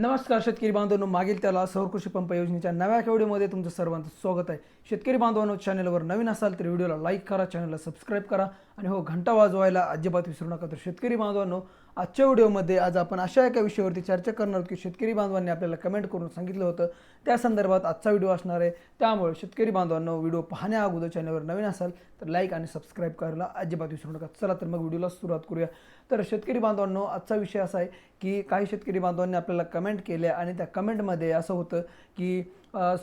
नमस्कार शेतकरी बांधवांनो. मागील त्याला सौर कृषी पंप योजनेच्या नव्या व्हिडिओमध्ये तुमचं सर्वांचं स्वागत आहे. शेतकरी बांधवांनो चॅनलवर नवीन असाल तर व्हिडिओला लाईक करा चॅनलला सबस्क्राईब करा. आणि हो घंटा वाजवायला अजिबात विसरू नका. तर शेतकरी बांधवांनो आजच्या व्हिडिओमध्ये आज आपण अशा एका विषयावरती चर्चा करणार आहोत की शेतकरी बांधवांनी आपल्याला कमेंट करून सांगितलं होतं. त्या संदर्भात आजचा व्हिडिओ असणार आहे. त्यामुळे शेतकरी बांधवांनो व्हिडिओ पाहण्या अगोदर चॅनलवर नवीन असाल तर लाईक आणि सबस्क्राईब करायला अजिबात विसरू नका. चला तर मग व्हिडिओला सुरुवात करूया. तर शेतकरी बांधवांनो आजचा विषय असा आहे की काही शेतकरी बांधवांनी आपल्याला कमेंट केल्या आणि त्या कमेंटमध्ये असं होतं की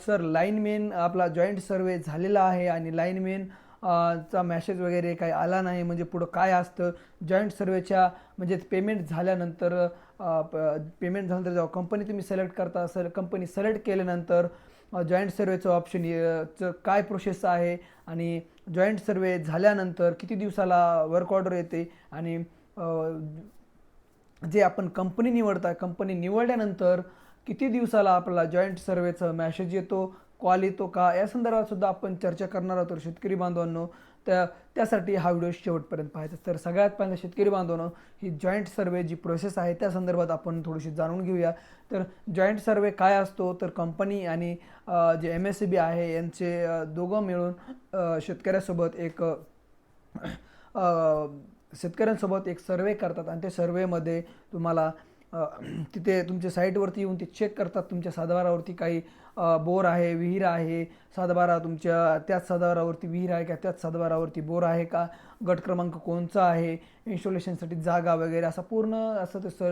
सर लाईनमेन आपला जॉईंट सर्वे झालेला आहे आणि लाईनमेन चा मॅसेज वगैरे काही आला नाही. म्हणजे पुढं काय असतं? जॉईंट सर्वेच्या म्हणजे पेमेंट झाल्यानंतर पेमेंट झाल्यानंतर जेव्हा कंपनी तुम्ही सिलेक्ट करता सर कंपनी सिलेक्ट केल्यानंतर जॉईंट सर्वेचं ऑप्शन काय प्रोसेस आहे? आणि जॉईंट सर्वे झाल्यानंतर किती दिवसाला वर्क ऑर्डर येते? आणि जे आपण कंपनी निवडता कंपनी निवडल्यानंतर किती दिवसाला आपल्याला जॉईंट सर्वेचं मॅसेज येतो? कॉल येतो का? या संदर्भात सुद्धा आपण चर्चा करणार आहोत. तर शेतकरी बांधवांनो त्या त्यासाठी हा व्हिडिओ शेवटपर्यंत पाहायचा तर सगळ्यात पहिल्यांदा शेतकरी बांधवांनो ही जॉईंट सर्वे जी प्रोसेस आहे त्या संदर्भात आपण थोडीशी जाणून घेऊया. तर जॉईंट सर्वे काय असतो? तर कंपनी आणि जे एम एस सी बी आहे यांचे दोघं मिळून शेतकऱ्यासोबत एक शेतकऱ्यांसोबत एक सर्वे करतात. आणि त्या सर्वेमध्ये तुम्हाला तिथे तुमच्या साईटवरती येऊन ते चेक करतात. तुमच्या सातबारावरती काही बोर आहे विहीर आहे. सातबारा तुमच्या त्याच सातबारावरती विहीर आहे का? त्याच सातबारावरती बोर आहे का? गट क्रमांक कोणचा आहे? इन्स्टॉलेशनसाठी जागा वगैरे असा पूर्ण असं ते स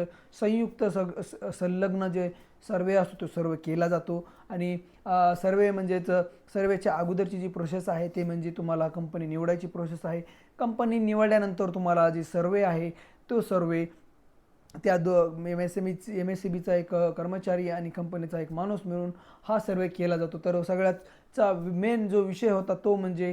संयुक्त सग स- संलग्न जे सर्वे असतो तो सर्वे केला जातो. आणि सर्वे म्हणजेच सर्वेच्या अगोदरची जी प्रोसेस आहे ते म्हणजे तुम्हाला कंपनी निवडायची प्रोसेस आहे. कंपनी निवडल्यानंतर तुम्हाला जी सर्वे आहे तो सर्वे त्या दो M S M M S C बीचा एक कर्मचारी आणि कंपनीचा एक माणूस मिळून हा सर्वे केला जातो. तर सगळ्याचा मेन जो विषय होता तो म्हणजे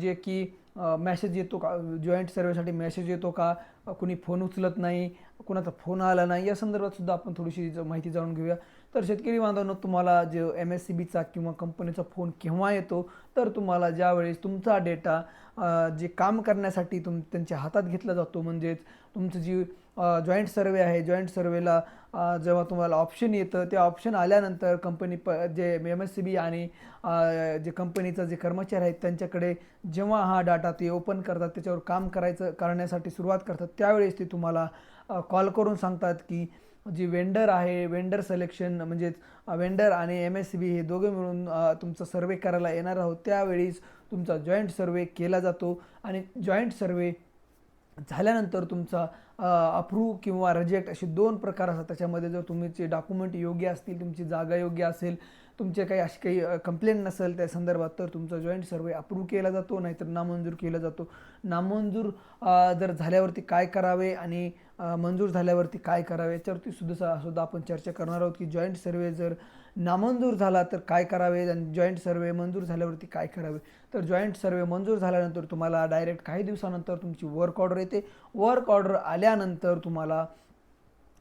जे की मॅसेज येतो का जॉईंट सर्वेसाठी मेसेज येतो का कुणी फोन उचलत नाही कुणाचा फोन आला नाही या संदर्भात सुद्धा आपण थोडीशी माहिती जाणून घेऊया. तर शेतकरी बांधवांनो तुम्हाला जे एम एस सी बीचा किंवा कंपनीचा फोन केव्हा येतो तर तुम्हाला ज्यावेळेस तुमचा डेटा जे काम करण्यासाठी तुम त्यांच्या हातात घेतला जातो म्हणजेच तुमचं जी जॉईंट सर्वे आहे. जॉईंट सर्वेला जेव्हा तुम्हाला ऑप्शन येतं ते ऑप्शन आल्यानंतर कंपनी प जे एम एस सी बी आणि जे कंपनीचं जे कर्मचारी आहेत त्यांच्याकडे जेव्हा हा डाटा ते ओपन करतात त्याच्यावर काम करायचं करण्यासाठी सुरुवात करतात त्यावेळेस ते तुम्हाला कॉल करून सांगतात की जी वेंडर आहे वेंडर सिलेक्शन म्हणजेच वेंडर आणि एम एस सी बी हे दोघे मिळून तुमचा सर्वे करायला येणार आहोत. त्यावेळीच तुमचा जॉईंट सर्वे केला जातो आणि जॉईंट सर्वे झाल्यानंतर तुमचा अप्रूव्ह किंवा रिजेक्ट असे दोन प्रकार असतात. त्याच्यामध्ये जर तुमचे डॉक्युमेंट योग्य असतील तुमची जागा योग्य असेल तुमचे काही अशी काही कंप्लेंट नसेल त्या संदर्भात तर तुमचा जॉईंट सर्वे अप्रूव्ह केला जातो नाहीतर नामंजूर केला जातो. नामंजूर जर झाल्यावरती काय करावे आणि मंजूर झाल्यावरती काय करावे? याच्यावरती सुद्धा सुद्धा आपण चर्चा करणार आहोत की जॉईंट सर्वे जर नामंजूर झाला तर काय करावे? आणि जॉईंट सर्वे मंजूर झाल्यावरती काय करावे? तर जॉईंट सर्वे मंजूर झाल्यानंतर तुम्हाला डायरेक्ट काही दिवसानंतर तुमची वर्क ऑर्डर येते. वर्क ऑर्डर आल्यानंतर तुम्हाला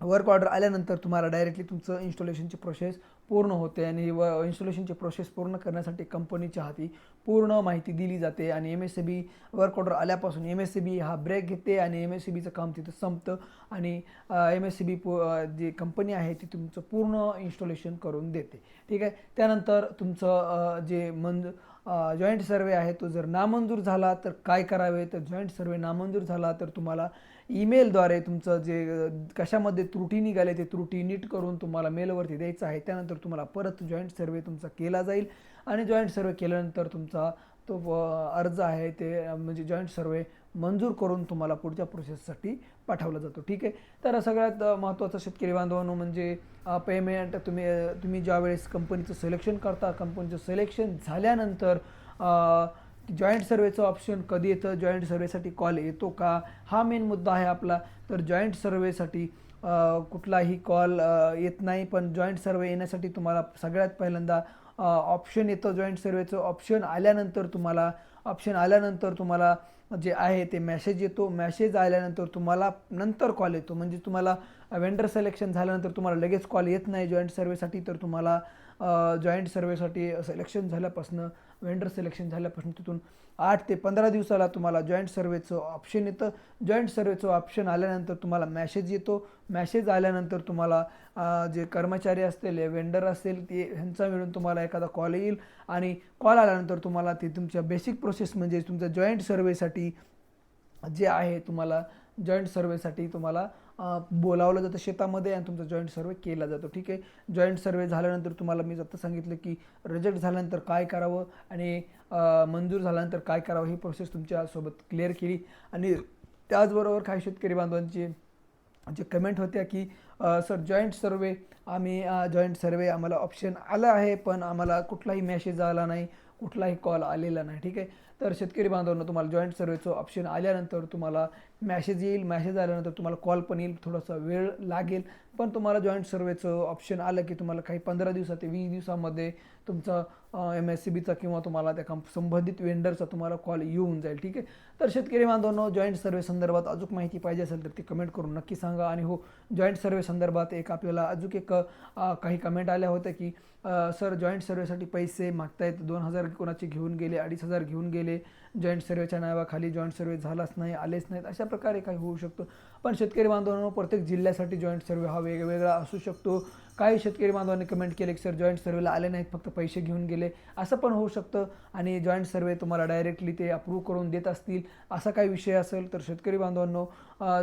वर्क ऑर्डर आल्यानंतर तुम्हाला डायरेक्टली तुमचं इन्स्टॉलेशनची प्रोसेस पूर्ण होते आणि व इन्स्टॉलेशनची प्रोसेस पूर्ण करण्यासाठी कंपनीच्या हाती पूर्ण माहिती दिली जाते आणि M S C B work order आल्यापासून एम एस सी बी हा ब्रेक घेते आणि एम एस सी बीचं काम तिथं संपतं आणि एम एस सी बी जी कंपनी आहे ती तुमचं पूर्ण इन्स्टॉलेशन करून देते. ठीक आहे? त्यानंतर तुमचं जे मंज जॉईंट सर्वे आहे तो जर नामंजूर झाला तर काय करावे? तर जॉईंट सर्वे नामंजूर झाला तर तुम्हाला ईमेलद्वारे तुमचं जे कशामध्ये त्रुटी निघाले ते त्रुटी नीट करून तुम्हाला मेलवरती द्यायचं आहे. त्यानंतर तुम्हाला परत जॉईंट सर्वे तुमचा केला जाईल. आणि जॉईंट सर्वे केल्यानंतर तुमचा तो अर्ज आहे ते म्हणजे जॉईंट सर्वे मंजूर करून तुम्हाला पुढच्या प्रोसेससाठी पाठवला जातो. ठीक आहे? तर सगळ्यात महत्त्वाचं शेतकरी बांधवांनो म्हणजे पेमेंट तुम्ही तुम्ही ज्यावेळेस कंपनीचं सिलेक्शन करता कंपनीचं सिलेक्शन झाल्यानंतर जॉईंट सर्वेचं ऑप्शन कधी येतं? जॉईंट सर्वेसाठी कॉल येतो का? हा मेन मुद्दा आहे आपला. तर जॉईंट सर्वेसाठी कुठलाही कॉल येत नाही पण जॉईंट सर्वे येण्यासाठी तुम्हाला सगळ्यात पहिल्यांदा ऑप्शन येतं. जॉईंट सर्वेचं ऑप्शन आल्यानंतर तुम्हाला ऑप्शन आल्यानंतर तुम्हाला जे आहे ते मॅसेज येतो. मॅसेज आल्यानंतर तुम्हाला नंतर कॉल येतो. म्हणजे तुम्हाला वेंडर सिलेक्शन झाल्यानंतर तुम्हाला लगेच कॉल येत नाही जॉईंट सर्वेसाठी तर तुम्हाला जॉईंट सर्वेसाठी सिलेक्शन झाल्यापासून वेंडर सिलेक्शन झाल्यापासून तिथून आठ ते पंधरा दिवसाला तुम्हाला जॉईंट सर्वेचं ऑप्शन येतं. जॉईंट सर्वेचं ऑप्शन आल्यानंतर तुम्हाला मॅसेज येतो. मॅसेज आल्यानंतर तुम्हाला जे कर्मचारी असतील वेंडर असेल ते ह्यांचा मिळून तुम्हाला एखादा कॉल येईल. आणि कॉल आल्यानंतर तुम्हाला ते तुमच्या बेसिक प्रोसेस म्हणजे तुमच्या जॉईंट सर्वेसाठी जे आहे तुम्हाला जॉईंट सर्वेसाठी तुम्हाला बोलावलं जातं शेतामध्ये आणि तुमचा जॉईंट सर्वे केला जातो. ठीक आहे? जॉईंट सर्वे झाल्यानंतर तुम्हाला मी जातं सांगितलं की रिजेक्ट झाल्यानंतर काय करावं आणि मंजूर झाल्यानंतर काय करावं ही प्रोसेस तुमच्यासोबत क्लिअर केली. आणि त्याचबरोबर काही शेतकरी बांधवांची जे कमेंट होत्या की सर जॉईंट सर्वे आम्ही जॉईंट सर्वे आम्हाला ऑप्शन आलं आहे पण आम्हाला कुठलाही मेसेज आला नाही. कुठलाही कॉल आलेला नाही ठीक आहे? तर शेतकरी बांधवांना तुम्हाला जॉईंट सर्वेचं ऑप्शन आल्यानंतर तुम्हाला मॅसेज येईल. मॅसेज आल्यानंतर तुम्हाला कॉल पण येईल. थोडासा वेळ लागेल. पण तुम्हाला जॉईंट सर्वेचं ऑप्शन आलं की तुम्हाला काही पंधरा दिवसात ते वीस दिवसामध्ये तुमचा एम एस सी बीचा किंवा तुम्हाला त्या कंप संबंधित वेंडरचा तुम्हाला कॉल येऊन जाईल ठीक आहे? तर शेतकरी बांधवांनो जॉईंट सर्वे संदर्भात अजून माहिती पाहिजे असेल तर ती कमेंट करून नक्की सांगा. आणि हो जॉईंट सर्वे संदर्भात एक आपल्याला अजून एक काही कमेंट आल्या होत्या की सर जॉईंट सर्वेसाठी पैसे मागतायत. दोन हजार कोणाचे घेऊन गेले अडीच हजार घेऊन गेले. जॉईंट सर्वेच्या नावाखाली जॉईंट सर्वे झालाच नाही आलेच नाहीत. अशा प्रकारे काही होऊ शकतो. पण शेतकरी बांधवांनो प्रत्येक जिल्ह्यासाठी जॉईंट सर्वे हा वेगवेगळा असू शकतो. काही शेतकरी बांधवांनी कमेंट केले की सर जॉईंट सर्वेला आले नाहीत फक्त पैसे घेऊन गेले. असं पण होऊ शकतं. आणि जॉईंट सर्वे तुम्हाला डायरेक्टली ते अप्रूव्ह करून देत असतील. असा काही विषय असेल तर शेतकरी बांधवांनो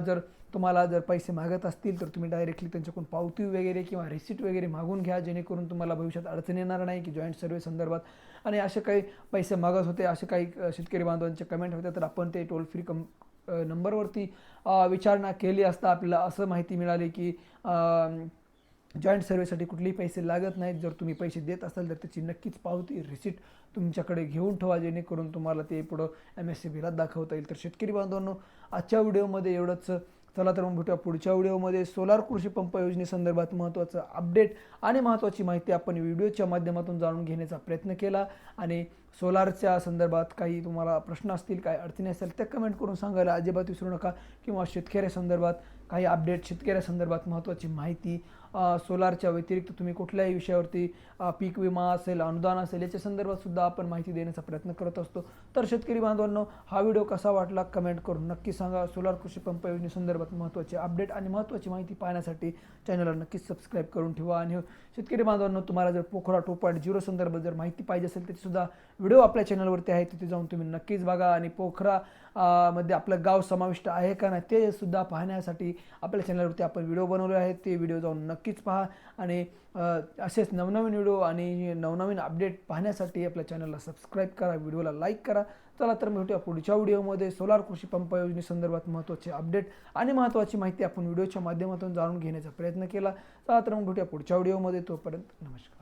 जर तुम्हाला जर पैसे मागत असतील तर तुम्ही डायरेक्टली त्यांच्याकडून पावती वगैरे किंवा रिसिट वगैरे मागून घ्या. जेणेकरून तुम्हाला भविष्यात अडचण येणार नाही की जॉईंट सर्वे संदर्भात. आणि असे काही पैसे मागत होते असे काही शेतकरी बांधवांचे कमेंट होते तर आपण ते टोल फ्री कम नंबरवरती विचारणा केली असता आपल्याला असं माहिती मिळाली की जॉईंट सर्वेसाठी कुठलेही पैसे लागत नाहीत. जर तुम्ही पैसे देत असाल तर त्याची नक्कीच पावती रिसिट तुमच्याकडे घेऊन ठेवा जेणेकरून तुम्हाला ते पुढं एम एस सी बीला दाखवता येईल. तर शेतकरी बांधवांनो आजच्या व्हिडिओमध्ये एवढंच. चला तर मग भेटूया पुढच्या व्हिडिओमध्ये. सोलार कृषी पंप योजनेसंदर्भात महत्त्वाचं अपडेट आणि महत्त्वाची माहिती आपण व्हिडिओच्या माध्यमातून जाणून घेण्याचा प्रयत्न केला. आणि सोलारच्या संदर्भात काही तुम्हाला प्रश्न असतील काही अडचणी असतील त्या कमेंट करून सांगायला अजिबात विसरू नका. किंवा शेतकऱ्यासंदर्भात काही अपडेट शेतकऱ्यासंदर्भात महत्त्वाची माहिती सोलारच्या व्यतिरिक्त तुम्ही कुठल्याही विषयावरती पीक विमा असेल अनुदान असेल याच्या संदर्भात सुद्धा आपण माहिती देण्याचा प्रयत्न करत असतो. तर शेतकरी बांधवांनो हा व्हिडिओ कसा वाटला कमेंट करून नक्की सांगा. सोलार कृषी पंप योजनेसंदर्भात महत्त्वाचे अपडेट आणि महत्त्वाची माहिती पाहण्यासाठी चॅनलला नक्कीच सबस्क्राईब करून ठेवा. आणि हो, शेतकरी बांधवांनो तुम्हाला जर पोखरा टू पॉईंट झिरो संदर्भात जर माहिती पाहिजे असेल त्याची सुद्धा व्हिडिओ आपल्या चॅनलवरती आहे. तिथे जाऊन तुम्ही नक्कीच बघा. आणि पोखरा मध्ये आपलं गाव समाविष्ट आहे का नाही ते सुद्धा पाहण्यासाठी आपल्या चॅनलवरती आपण व्हिडिओ बनवले आहेत. ते व्हिडिओ जाऊन नक्की नक्कीच पहा. आणि असेच नवनवीन व्हिडिओ आणि नवनवीन अपडेट पाहण्यासाठी आपल्या चॅनलला सबस्क्राईब करा व्हिडिओला लाईक करा. चला तर भेटूया पुढच्या व्हिडिओमध्ये. सोलार कृषी पंप योजनेसंदर्भात महत्त्वाचे अपडेट आणि महत्त्वाची माहिती आपण व्हिडिओच्या माध्यमातून जाणून घेण्याचा प्रयत्न केला. चला तर मग भेटूया पुढच्या व्हिडिओमध्ये. तोपर्यंत नमस्कार.